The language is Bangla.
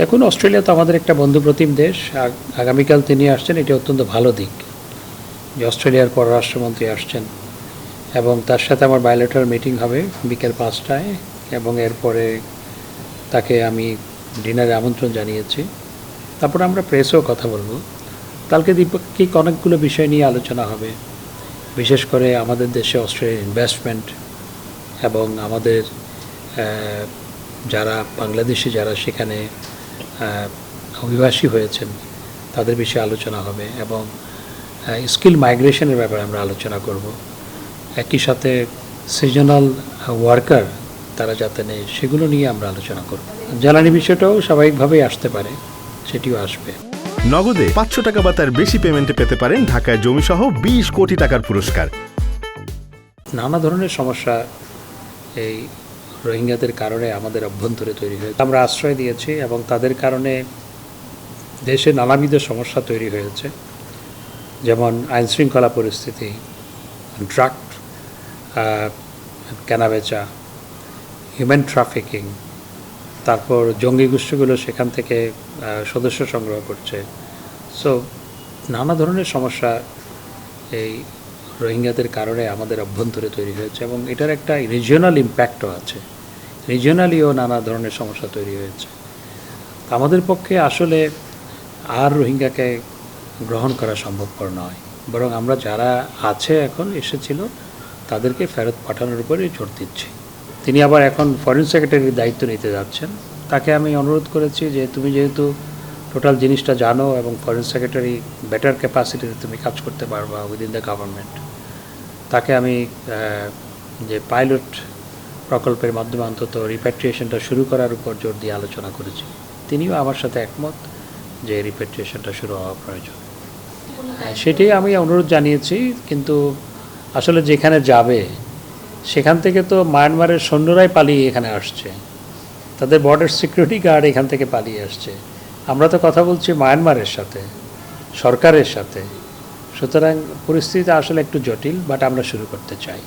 দেখুন, অস্ট্রেলিয়া তো আমাদের একটা বন্ধুপ্রতিম দেশ আগামীকাল তিনি আসছেন, এটি অত্যন্ত ভালো দিক। যে অস্ট্রেলিয়ার পররাষ্ট্রমন্ত্রী আসছেন, এবং তার সাথে আমার বায়োলেটার মিটিং হবে বিকেল পাঁচটায়, এবং এরপরে তাকে আমি ডিনারে আমন্ত্রণ জানিয়েছি। তারপরে আমরা প্রেসেও কথা বলব। কালকে দ্বিপাক্ষিক অনেকগুলো বিষয় নিয়ে আলোচনা হবে। বিশেষ করে আমাদের দেশে অস্ট্রেলিয়ার ইনভেস্টমেন্ট এবং আমাদের যারা বাংলাদেশি যারা সেখানে অভিবাসী হয়েছেন তাদের বিষয়ে আলোচনা হবে এবং স্কিল মাইগ্রেশনের ব্যাপারে আমরা আলোচনা করব। একই সাথে সিজনাল ওয়ার্কার তারা যাতে নেই সেগুলো নিয়ে আমরা আলোচনা করব। জ্বালানি বিষয়টাও স্বাভাবিকভাবেই আসতে পারে সেটিও আসবে। নগদে পাঁচশো টাকা বা তার বেশি পেমেন্টে পেতে পারেন ঢাকায় জমিসহ বিশ কোটি টাকার পুরস্কার। নানা ধরনের সমস্যা এই রোহিঙ্গাদের কারণে আমাদের অভ্যন্তরে তৈরি হয়েছে। আমরা আশ্রয় দিয়েছি এবং তাদের কারণে দেশে নানাবিধ সমস্যা তৈরি হয়েছে। যেমন আইনশৃঙ্খলা পরিস্থিতি, ড্রাগ কেনাবেচা, হিউম্যান ট্রাফিকিং, তারপর জঙ্গি গোষ্ঠীগুলো সেখান থেকে সদস্য সংগ্রহ করছে। সো নানা ধরনের সমস্যা এই রোহিঙ্গাদের কারণে আমাদের অভ্যন্তরে তৈরি হয়েছে এবং এটার একটা রিজিওনাল ইম্প্যাক্টও আছে। রিজিওনালিও নানা ধরনের সমস্যা তৈরি হয়েছে। আমাদের পক্ষে আসলে আর রোহিঙ্গাকে গ্রহণ করা সম্ভবপর নয়। বরং আমরা যারা আছে এখন এসেছিল, তাদেরকে ফেরত পাঠানোর উপরেই জোর দিচ্ছি। তিনি আবার এখন ফরেন সেক্রেটারির দায়িত্ব নিতে যাচ্ছেন। তাকে আমি অনুরোধ করেছি যে, তুমি যেহেতু টোটাল জিনিসটা জানো এবং ফরেন সেক্রেটারি বেটার ক্যাপাসিটিতে তুমি কাজ করতে পারবা উইদিন দ্য গভর্নমেন্ট তাকে আমি যে পাইলট প্রকল্পের মাধ্যমে অন্তত রিপ্যাট্রিয়েশনটা শুরু করার উপর জোর দিয়ে আলোচনা করেছি। তিনিও আমার সাথে একমত যে রিপ্যাট্রিয়েশনটা শুরু হওয়া প্রয়োজন। হ্যাঁ, সেটাই আমি অনুরোধ জানিয়েছি কিন্তু আসলে যেখানে যাবে সেখান থেকে তো মায়ানমারের সৈন্যরাই পালিয়ে এখানে আসছে। তাদের বর্ডার সিকিউরিটি গার্ড এখান থেকে পালিয়ে আসছে। আমরা তো কথা বলছি মায়ানমারের সাথে, সরকারের সাথে। সুতরাং পরিস্থিতি আসলে একটু জটিল বাট আমরা শুরু করতে চাই।